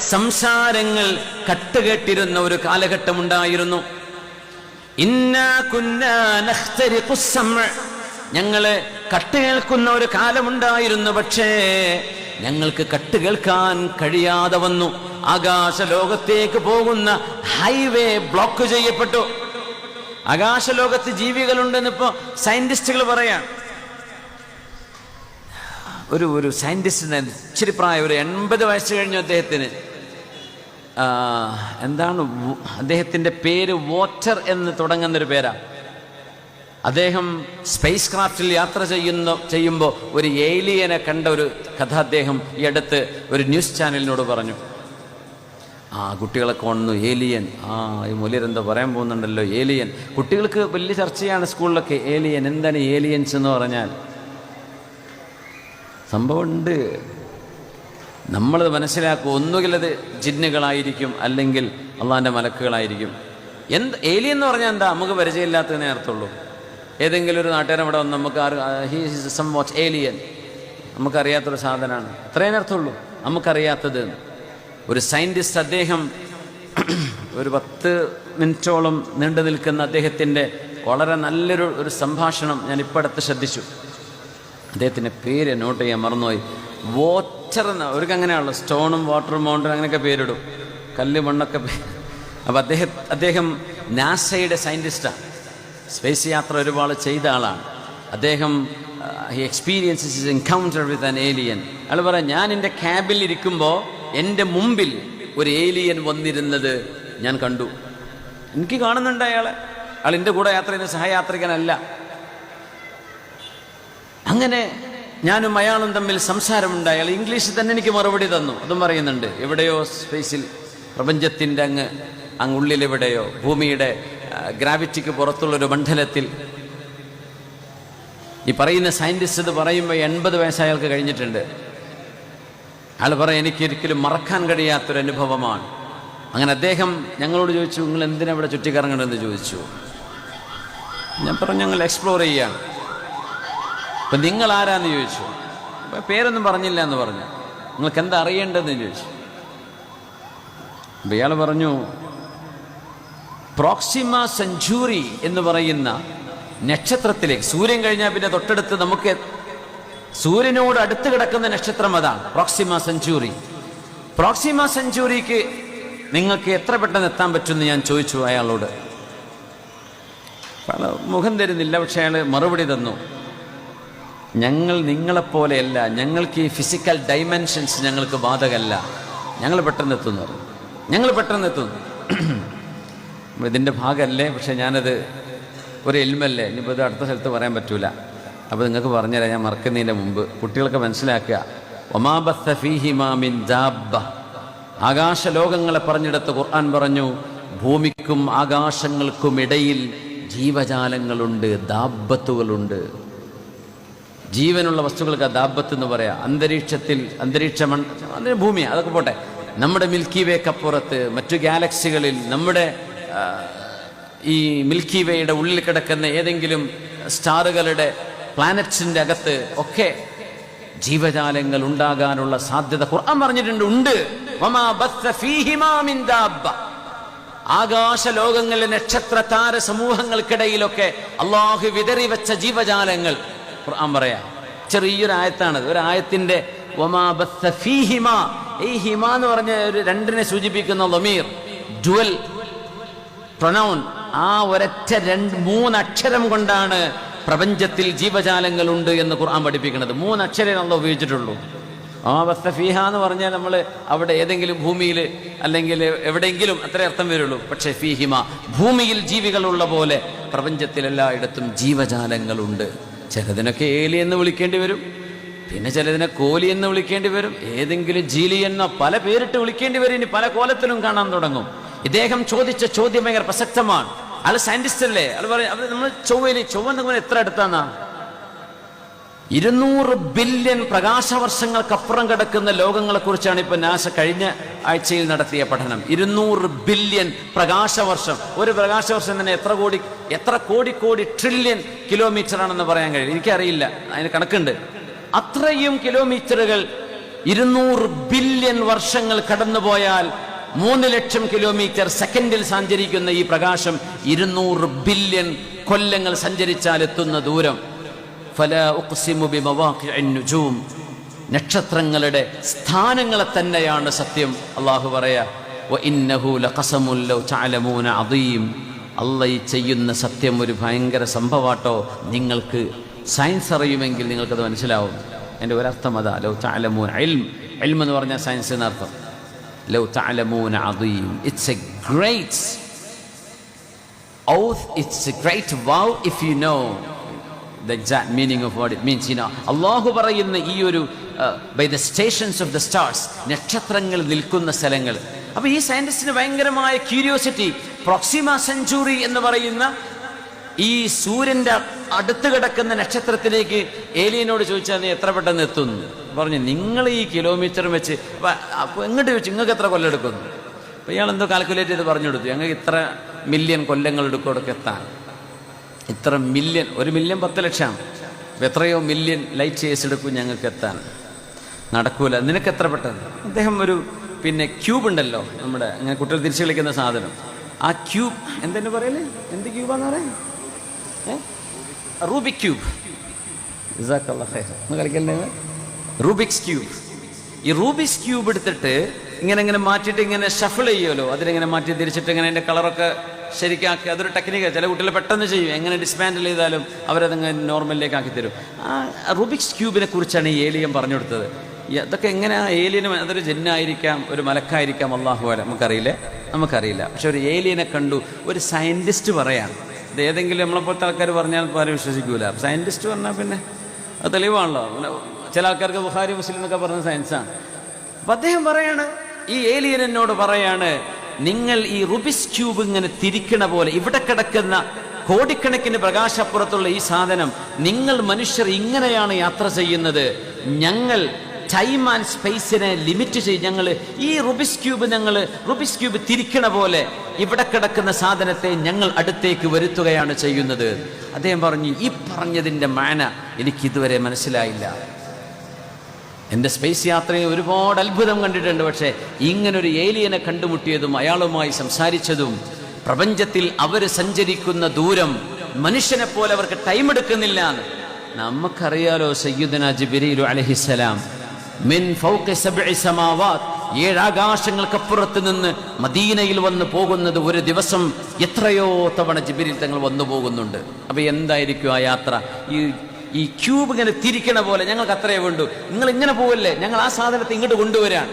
സംസാരങ്ങൾ കട്ടുകേട്ടിരുന്ന ഒരു കാലഘട്ടമുണ്ടായിരുന്നു. ഞങ്ങൾ കട്ടുകേൾക്കുന്ന ഒരു കാലമുണ്ടായിരുന്നു പക്ഷേ ഞങ്ങൾക്ക് കട്ടുകേൾക്കാൻ കഴിയാതെ വന്നു. ആകാശ ലോകത്തേക്ക് പോകുന്ന ഹൈവേ ബ്ലോക്ക് ചെയ്യപ്പെട്ടു. ആകാശലോകത്ത് ജീവികളുണ്ടെന്ന് ഇപ്പോ സയന്റിസ്റ്റുകൾ പറയാം. ഒരു ഒരു സയന്റിസ്റ്റിന് ഇച്ചിരി പ്രായം ഒരു എൺപത് വയസ്സ് കഴിഞ്ഞു അദ്ദേഹത്തിന്. എന്താണ് അദ്ദേഹത്തിന്റെ പേര് വാട്ടർ എന്ന് തുടങ്ങുന്നൊരു പേരാണ് അദ്ദേഹം സ്പേസ് ക്രാഫ്റ്റിൽ യാത്ര ചെയ്യുന്ന ചെയ്യുമ്പോൾ ഒരു ഏലിയനെ കണ്ട ഒരു കഥ അദ്ദേഹം ഈ അടുത്ത് ഒരു ന്യൂസ് ചാനലിനോട് പറഞ്ഞു. ആ കുട്ടികളൊക്കെ വന്നു ഏലിയൻ. ആ ഈ മുലിയരെന്തോ പറയാൻ പോകുന്നുണ്ടല്ലോ ഏലിയൻ. കുട്ടികൾക്ക് വലിയ ചർച്ചയാണ് സ്കൂളിലൊക്കെ ഏലിയൻ. എന്താണ് ഏലിയൻസ് എന്ന് പറഞ്ഞാൽ? സംഭവമുണ്ട്. നമ്മളത് മനസ്സിലാക്കുക ഒന്നുകിൽ അത് ജിന്നുകളായിരിക്കും അല്ലെങ്കിൽ അള്ളാഹിന്റെ മലക്കുകളായിരിക്കും. എന്ത് ഏലി എന്ന് പറഞ്ഞാൽ എന്താ? നമുക്ക് പരിചയമില്ലാത്തതിനെ അർത്ഥമുള്ളൂ. ഏതെങ്കിലും ഒരു നാട്ടുകാരൻ ഇവിടെ വന്ന് നമുക്ക് ഹീ സം വാച്ച് ഏലിയൻ നമുക്കറിയാത്തൊരു സാധനമാണ്. അത്രയും അർത്ഥമുള്ളൂ. നമുക്കറിയാത്തത്. ഒരു സയന്റിസ്റ്റ് അദ്ദേഹം ഒരു പത്ത് മിനിറ്റോളം നീണ്ടു നിൽക്കുന്ന അദ്ദേഹത്തിന്റെ വളരെ നല്ലൊരു ഒരു സംഭാഷണം ഞാൻ ഇപ്പോഴത്തെ ശ്രദ്ധിച്ചു. അദ്ദേഹത്തിന്റെ പേര് നോട്ട് ചെയ്യാൻ മറന്നുപോയി. വാട്ടർ എന്ന അവർക്ക് അങ്ങനെയാണല്ലോ. സ്റ്റോണും വാട്ടറും മൗണ്ടൻ അങ്ങനെയൊക്കെ പേരിടും. കല്ല് മണ്ണൊക്കെ അപ്പോൾ അദ്ദേഹം അദ്ദേഹം നാസയുടെ സയന്റിസ്റ്റാണ് സ്പേസ് യാത്ര ഒരുപാട് ചെയ്ത ആളാണ്. അദ്ദേഹം he experiences encounter with an alien അയാൾ പറയാം ഞാൻ എന്റെ ക്യാബിൽ ഇരിക്കുമ്പോൾ എന്റെ മുമ്പിൽ ഒരു ഏലിയൻ വന്നിരുന്നത് ഞാൻ കണ്ടു. എനിക്ക് കാണുന്നുണ്ട് അയാളെ. അയാൾ എന്റെ കൂടെ യാത്ര ചെയ്യുന്ന സഹയാത്രികനല്ല. അങ്ങനെ ഞാനും അയാളും തമ്മിൽ സംസാരമുണ്ടായി അയാൾ ഇംഗ്ലീഷിൽ തന്നെ എനിക്ക് മറുപടി തന്നു. അതും പറയുന്നുണ്ട് എവിടെയോ സ്പേസിൽ പ്രപഞ്ചത്തിന്റെ അങ്ങ് അങ്ങ് ഉള്ളിലെവിടെയോ ഭൂമിയുടെ ഗ്രാവിറ്റിക്ക് പുറത്തുള്ളൊരു മണ്ഡലത്തിൽ. ഈ പറയുന്ന സയന്റിസ്റ്റ് ഇത് പറയുമ്പോൾ എൺപത് വയസ്സ് അയാൾക്ക് കഴിഞ്ഞിട്ടുണ്ട്. അയാൾ പറയും എനിക്ക് ഒരിക്കലും മറക്കാൻ കഴിയാത്തൊരു അനുഭവമാണ്. അങ്ങനെ അദ്ദേഹം ഞങ്ങളോട് ചോദിച്ചു നിങ്ങൾ എന്തിനാ ഇവിടെ ചുറ്റിക്കറങ്ങണമെന്ന് ചോദിച്ചു? ഞാൻ പറഞ്ഞു ഞങ്ങൾ എക്സ്പ്ലോർ ചെയ്യാണ്. അപ്പം നിങ്ങൾ ആരാന്ന് ചോദിച്ചു പേരൊന്നും പറഞ്ഞില്ല എന്ന് പറഞ്ഞു. നിങ്ങൾക്ക് എന്താ അറിയേണ്ടതെന്ന് ചോദിച്ചു. അപ്പം ഇയാൾ പറഞ്ഞു പ്രോക്സിമ സെഞ്ചൂറി എന്ന് പറയുന്ന നക്ഷത്രത്തിലേക്ക് സൂര്യൻ കഴിഞ്ഞാൽ പിന്നെ തൊട്ടടുത്ത് നമുക്ക് സൂര്യനോട് അടുത്ത് കിടക്കുന്ന നക്ഷത്രം അതാണ് പ്രോക്സിമ സെഞ്ചൂറി. പ്രോക്സിമ സെഞ്ചൂറിക്ക് നിങ്ങൾക്ക് എത്ര പെട്ടെന്ന് എത്താൻ പറ്റുമെന്ന് ഞാൻ ചോദിച്ചു അയാളോട്. മുഖം തരുന്നില്ല പക്ഷെ അയാൾ മറുപടി തന്നു. ഞങ്ങൾ നിങ്ങളെപ്പോലെയല്ല. ഞങ്ങൾക്ക് ഈ ഫിസിക്കൽ ഡൈമെൻഷൻസ് ഞങ്ങൾക്ക് ബാധകമല്ല ഞങ്ങൾ പെട്ടെന്ന് എത്തുന്നു. ഞങ്ങൾ പെട്ടെന്ന് എത്തുന്നു. ഇതിന്റെ ഭാഗമല്ലേ പക്ഷെ ഞാനത് ഒരു എൽമല്ലേ? ഇനിയിപ്പോൾ ഇത് അടുത്ത സ്ഥലത്ത് പറയാൻ പറ്റൂല. അപ്പോൾ നിങ്ങൾക്ക് പറഞ്ഞുതരാം. ഞാൻ മറക്കുന്നതിന്റെ മുമ്പ്. കുട്ടികൾക്ക് മനസ്സിലാക്കുക. ഒമാബത്ത ആകാശലോകങ്ങളെ പറഞ്ഞെടുത്ത് ഖുർആൻ പറഞ്ഞു ഭൂമിക്കും ആകാശങ്ങൾക്കും ഇടയിൽ ജീവജാലങ്ങളുണ്ട് ദാബത്തുകളുണ്ട് ജീവനുള്ള വസ്തുക്കൾക്ക് ദാബത്ത് എന്ന് പറയാം. അന്തരീക്ഷത്തിൽ അന്തരീക്ഷ ഭൂമിയാണ് അതൊക്കെ പോട്ടെ. നമ്മുടെ മിൽക്കി വേക്കപ്പുറത്ത് മറ്റു ഗാലക്സികളിൽ നമ്മുടെ ഈ മിൽക്കി വേയുടെ ഉള്ളിൽ കിടക്കുന്ന ഏതെങ്കിലും സ്റ്റാറുകളുടെ പ്ലാനറ്റ്സിന്റെ അകത്ത് ഒക്കെ ജീവജാലങ്ങൾ ഉണ്ടാകാനുള്ള സാധ്യത ഖുർആൻ പറഞ്ഞിട്ടുണ്ട് ഉണ്ട്. ആകാശ ലോകങ്ങളിലെ നക്ഷത്ര താര സമൂഹങ്ങൾക്കിടയിലൊക്കെ അള്ളാഹു വിതറി വെച്ച ജീവജാലങ്ങൾ ഖുർആൻ പറയാ. ചെറിയൊരു ഒരായത്തിന്റെ ഈ ഹിമ എന്ന് പറഞ്ഞ ഒരു രണ്ടിനെ സൂചിപ്പിക്കുന്ന ലൊമീർ ഡുവൽ പ്രൊനൗൺ ആ ഒരൊറ്റ രണ്ട് മൂന്നക്ഷരം കൊണ്ടാണ് പ്രപഞ്ചത്തിൽ ജീവജാലങ്ങളുണ്ട് എന്ന് ഖുർആൻ പഠിപ്പിക്കുന്നത്. മൂന്നക്ഷരം അല്ല ഉപയോഗിച്ചിട്ടുള്ളൂ. ഫീഹ എന്ന് പറഞ്ഞാൽ നമ്മൾ അവിടെ ഏതെങ്കിലും ഭൂമിയിൽ അല്ലെങ്കിൽ എവിടെയെങ്കിലും അത്ര അർത്ഥം വരുള്ളൂ. പക്ഷേ ഫീഹിമ ഭൂമിയിൽ ജീവികളുള്ള പോലെ പ്രപഞ്ചത്തിൽ എല്ലായിടത്തും ജീവജാലങ്ങളുണ്ട്. ചിലതിനൊക്കെ ഏലി എന്ന് വിളിക്കേണ്ടി വരും. പിന്നെ ചിലതിനെ കോലി എന്ന് വിളിക്കേണ്ടി വരും. ഏതെങ്കിലും ജീലി എന്നോ പല പേരിട്ട് വിളിക്കേണ്ടി വരും. ഇനി പല കോലത്തിലും കാണാൻ തുടങ്ങും. ഇദ്ദേഹം ചോദിച്ച ചോദ്യം ഭയങ്കര പ്രസക്തമാണ്. അത് സയന്റിസ്റ്റ് അല്ലേ? അത് പറയും നമ്മൾ ചൊവ്വയിൽ ചൊവ്വ എത്ര അടുത്താന്നാ ഇരുന്നൂറ് ബില്യൺ പ്രകാശവർഷങ്ങൾക്കപ്പുറം കിടക്കുന്ന ലോകങ്ങളെ കുറിച്ചാണ് ഇപ്പൊ നാസ കഴിഞ്ഞ ആഴ്ചയിൽ നടത്തിയ പഠനം. ഇരുന്നൂറ് ബില്യൺ പ്രകാശവർഷം. ഒരു പ്രകാശവർഷം തന്നെ എത്ര കോടി എത്ര കോടി കോടി ട്രില്യൺ കിലോമീറ്റർ ആണെന്ന് പറയാൻ കഴിയും എനിക്കറിയില്ല. അതിന് കണക്കുണ്ട്. അത്രയും കിലോമീറ്ററുകൾ ഇരുന്നൂറ് ബില്യൺ വർഷങ്ങൾ കടന്നുപോയാൽ മൂന്ന് ലക്ഷം കിലോമീറ്റർ സെക്കൻഡിൽ സഞ്ചരിക്കുന്ന ഈ പ്രകാശം ഇരുന്നൂറ് ബില്യൺ കൊല്ലങ്ങൾ സഞ്ചരിച്ചാൽ എത്തുന്ന ദൂരം. ഫല ഉഖ്സിമു ബിമവാഖിഇൻ നുജൂം നക്ഷത്രങ്ങളുടെ സ്ഥാനങ്ങളെ തന്നെയാണ് സത്യം. അള്ളാഹു പറയാ അദീം. ഈ ചെയ്യുന്ന സത്യം ഒരു ഭയങ്കര സംഭവാട്ടോ. നിങ്ങൾക്ക് സയൻസ് അറിയുമെങ്കിൽ നിങ്ങൾക്കത് മനസ്സിലാവും. എന്റെ ഒരർത്ഥം അതാ ലൗ തഅലമൂൻ ഇൽം. ഇൽം എന്ന് പറഞ്ഞാൽ സയൻസ് എന്നർത്ഥം ലൗ തഅലമൂന അദീം. It's a great oath it's a great wow if you know. Exact meaning of what it means. You അള്ളാഹു പറയുന്ന ഈ ഒരു by the stations of the stars നക്ഷത്രങ്ങൾ നിൽക്കുന്ന സ്ഥലങ്ങൾ. അപ്പോൾ ഈ സയന്റിസ്റ്റിന് ഭയങ്കരമായ ക്യൂരിയോസിറ്റി പ്രോക്സിമ സെഞ്ചുറി എന്ന് പറയുന്ന ഈ സൂര്യന്റെ അടുത്ത് കിടക്കുന്ന നക്ഷത്രത്തിലേക്ക് ഏലിയനോട് ചോദിച്ചാൽ നീ എത്ര പെട്ടെന്ന് എത്തുന്നു? പറഞ്ഞു നിങ്ങൾ ഈ കിലോമീറ്റർ വെച്ച് അപ്പൊ അപ്പൊ എങ്ങോട്ട് വെച്ച് നിങ്ങൾക്ക് എത്ര കൊല്ലം എടുക്കുന്നു? അപ്പോൾ ഇയാൾ എന്തോ കാൽക്കുലേറ്റ് ചെയ്ത് പറഞ്ഞു കൊടുത്തു ഞങ്ങൾക്ക് ഇത്ര മില്യൺ കൊല്ലങ്ങൾ എടുക്കും അവിടേക്ക് എത്താൻ. ഇത്ര മില്യൺ ഒരു മില്യൺ പത്ത് ലക്ഷമാണ് എത്രയോ മില്യൺ ലൈറ്റ് ചേസ് എടുക്കും ഞങ്ങൾക്ക് എത്താൻ. നടക്കൂല. നിനക്ക് എത്ര പെട്ടെന്ന്? അദ്ദേഹം ഒരു പിന്നെ ക്യൂബ് ഉണ്ടല്ലോ നമ്മുടെ അങ്ങനെ കുട്ടികൾ തിരിച്ചു കളിക്കുന്ന സാധനം. ആ ക്യൂബ് എന്തെന്ന് പറയൽ? എന്ത് ക്യൂബാന്ന് പറയാ റൂബിക് ക്യൂബ് കളിക്കല്ലേ റൂബിക്സ് ക്യൂബ് ഈ റൂബിക്സ് ക്യൂബ് എടുത്തിട്ട് ഇങ്ങനെ ഇങ്ങനെ മാറ്റിയിട്ട് ഇങ്ങനെ ഷഫിൾ ചെയ്യുമല്ലോ അതിലിങ്ങനെ മാറ്റി തിരിച്ചിട്ട് ഇങ്ങനെ അതിന്റെ കളറൊക്കെ ശരിക്കാക്കി. അതൊരു ടെക്നിക്കാണ് ചില കുട്ടികൾ പെട്ടെന്ന് ചെയ്യും. എങ്ങനെ ഡിസ്മാൻഡിൽ ചെയ്താലും അവരതങ്ങ് നോർമലിലേക്ക് ആക്കി തരും. ആ റൂബിക്സ് ക്യൂബിനെ കുറിച്ചാണ് ഈ ഏലിയം പറഞ്ഞു കൊടുത്തത്. അതൊക്കെ എങ്ങനെ ആ ഏലിയനും അതൊരു ജന്നായിരിക്കാം ഒരു മലക്കായിരിക്കാം അള്ളാഹു അല്ല നമുക്കറിയില്ല? നമുക്കറിയില്ല. പക്ഷെ ഒരു ഏലിയനെ കണ്ടു ഒരു സയന്റിസ്റ്റ് പറയാം. ഇത് ഏതെങ്കിലും നമ്മളെപ്പോലത്തെ ആൾക്കാർ പറഞ്ഞാൽ ആരും വിശ്വസിക്കൂല. സയന്റിസ്റ്റ് പറഞ്ഞാൽ പിന്നെ അത് തെളിവാണല്ലോ. ചില ആൾക്കാർക്ക് ബുഹാരി മുസ്ലിം എന്നൊക്കെ പറഞ്ഞ സയൻസാണ് അപ്പം അദ്ദേഹം പറയാണ് ഈ ഏലിയൻ എന്നോട് പറയാണ് നിങ്ങൾ ഈ റുബിസ് ക്യൂബ് ഇങ്ങനെ തിരിക്കണ പോലെ ഇവിടെ കിടക്കുന്ന കോടിക്കണക്കിന് പ്രകാശപ്പുറത്തുള്ള ഈ സാധനം നിങ്ങൾ മനുഷ്യർ ഇങ്ങനെയാണ് യാത്ര ചെയ്യുന്നത്? ഞങ്ങൾ ടൈം ആൻഡ് സ്പേസിനെ ലിമിറ്റ് ചെയ്ത് ഞങ്ങൾ ഈ റുബിസ് ക്യൂബ് ഞങ്ങൾ റുബിസ് ക്യൂബ് തിരിക്കണ പോലെ ഇവിടെ കിടക്കുന്ന സാധനത്തെ ഞങ്ങൾ അടുത്തേക്ക് വരുത്തുകയാണ് ചെയ്യുന്നത്. അദ്ദേഹം പറഞ്ഞു ഈ പറഞ്ഞതിന്റെ മാന എനിക്കിതുവരെ മനസ്സിലായില്ല. എന്റെ സ്പേസ് യാത്രയെ ഒരുപാട് അത്ഭുതം കണ്ടിട്ടുണ്ട്. പക്ഷേ ഇങ്ങനൊരു ഏലിയനെ കണ്ടുമുട്ടിയതും അയാളുമായി സംസാരിച്ചതും പ്രപഞ്ചത്തിൽ അവർ സഞ്ചരിക്കുന്ന ദൂരം മനുഷ്യനെ പോലെ അവർക്ക് ടൈം എടുക്കുന്നില്ല നമുക്കറിയാലോ സയ്യുദന ജിബിരിലു അലഹിസലാം മിൻ ഏഴാകാശങ്ങൾക്കപ്പുറത്ത് നിന്ന് മദീനയിൽ വന്ന് പോകുന്നത് ഒരു ദിവസം എത്രയോ തവണ ജിബിരിൽ തങ്ങൾ വന്നു പോകുന്നുണ്ട്. അപ്പൊ എന്തായിരിക്കും ആ യാത്ര? ഈ ഈ ക്യൂബ് ഇങ്ങനെ തിരിക്കണ പോലെ ഞങ്ങൾക്ക് അത്രയേ വേണ്ടു. നിങ്ങൾ ഇങ്ങനെ പോവല്ലേ? ഞങ്ങൾ ആ സാധനത്തെ ഇങ്ങോട്ട് കൊണ്ടുവരാണ്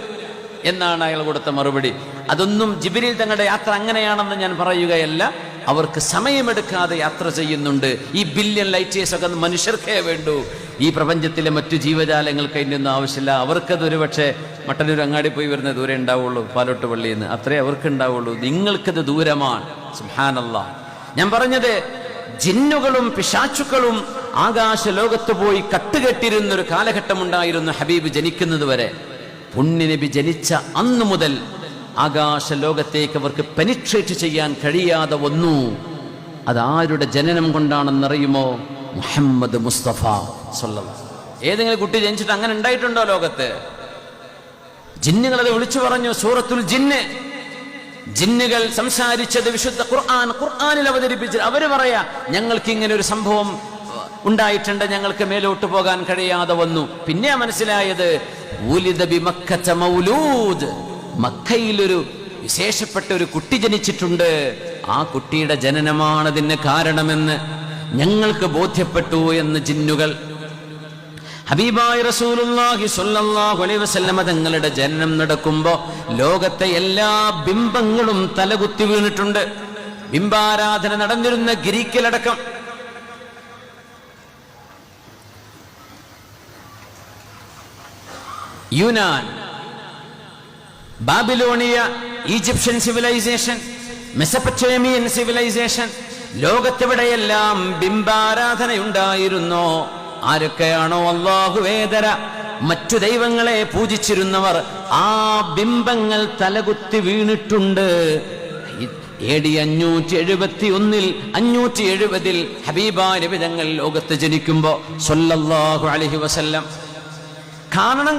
എന്നാണ് അയാൾ കൊടുത്ത മറുപടി. അതൊന്നും ജിബിരിൽ തങ്ങളുടെ യാത്ര അങ്ങനെയാണെന്ന് ഞാൻ പറയുകയല്ല. അവർക്ക് സമയമെടുക്കാതെ യാത്ര ചെയ്യുന്നുണ്ട്. ഈ ബില്യൺ ലൈറ്റേഴ്സ് ഒക്കെ മനുഷ്യർക്കേ വേണ്ടൂ. ഈ പ്രപഞ്ചത്തിലെ മറ്റു ജീവജാലങ്ങൾക്ക് അതിന്റെ ആവശ്യമില്ല. അവർക്കത് ഒരു പക്ഷേ മട്ടന്നൂർ അങ്ങാടി പോയി വരുന്ന ദൂരെ ഉണ്ടാവുള്ളൂ പാലോട്ട് പള്ളിയിൽ നിന്ന് അത്രേ അവർക്ക് ഉണ്ടാവുള്ളൂ. നിങ്ങൾക്കത് ദൂരമാണ്. സുഹാനല്ല ഞാൻ പറഞ്ഞത് ജിന്നുകളും പിശാച്ചുക്കളും ആകാശ ലോകത്ത് പോയി കട്ടുകെട്ടിരുന്ന ഒരു കാലഘട്ടം ഉണ്ടായിരുന്നു ഹബീബ് ജനിക്കുന്നത് വരെ പുണ്യനബി ജനിച്ച അന്ന് മുതൽ ആകാശ ലോകത്തേക്ക് അവർക്ക് പെനിട്രേറ്റ് ചെയ്യാൻ കഴിയാതെ വന്നു. അതാരുടെ ജനനം കൊണ്ടാണെന്നറിയുമോ? മുഹമ്മദ് മുസ്തഫ ഏതെങ്കിലും കുട്ടി ജനിച്ചിട്ട് അങ്ങനെ ഉണ്ടായിട്ടുണ്ടോ ലോകത്ത്? ജിന്നുകളത് വിളിച്ചു പറഞ്ഞു സൂറത്തുൽ ജിന്ന്. ജിന്നുകൾ സംസാരിച്ചത് വിശുദ്ധ ഖുർആൻ ഖുർആാനിൽ അവതരിപ്പിച്ചത് അവർ പറയാ ഞങ്ങൾക്ക് ഇങ്ങനെ ഒരു സംഭവം ഉണ്ടായിട്ടുണ്ട് ഞങ്ങൾക്ക് മേലോട്ട് പോകാൻ കഴിയാതെ വന്നു. പിന്നെ മനസ്സിലായത് മൗലൂദ്. മക്കയിലൊരു വിശേഷപ്പെട്ട ഒരു കുട്ടി ജനിച്ചിട്ടുണ്ട്. ആ കുട്ടിയുടെ ജനനമാണ് ഇതിന് കാരണമെന്ന് ഞങ്ങൾക്ക് ബോധ്യപ്പെട്ടു എന്ന് ജിന്നുകൾ. ഹബീബായ റസൂലുള്ളാഹി സ്വല്ലല്ലാഹു അലൈഹി വസല്ലമ തങ്ങളുടെ ജനനം നടക്കുമ്പോൾ ലോകത്തെ എല്ലാ ബിംബങ്ങളും തലകുത്തി വീണിട്ടുണ്ട്. ബിംബാരാധന നടന്നിരുന്ന ഗ്രീക്കിലടക്കം. Yunnan Babylonia Egyptian civilisation Mesopotamian civilisation ലോകത്തെവിടെയെല്ലാം ബിംബാരാധനയുണ്ടായിരുന്നോ? ആരൊക്കെയാണോ അള്ളാഹുവേദര മറ്റു ദൈവങ്ങളെ പൂജിച്ചിരുന്നവർ ആ ബിംബങ്ങൾ തലകുത്തി വീണിട്ടുണ്ട്. എ ഡി അഞ്ഞൂറ്റി എഴുപത്തി ഒന്നിൽ അഞ്ഞൂറ്റി എഴുപതിൽ ഹബീബാരവിധങ്ങൾ ലോകത്ത് ജനിക്കുമ്പോ സൊല്ലാഹു അലൈഹി വസല്ലം. കാരണം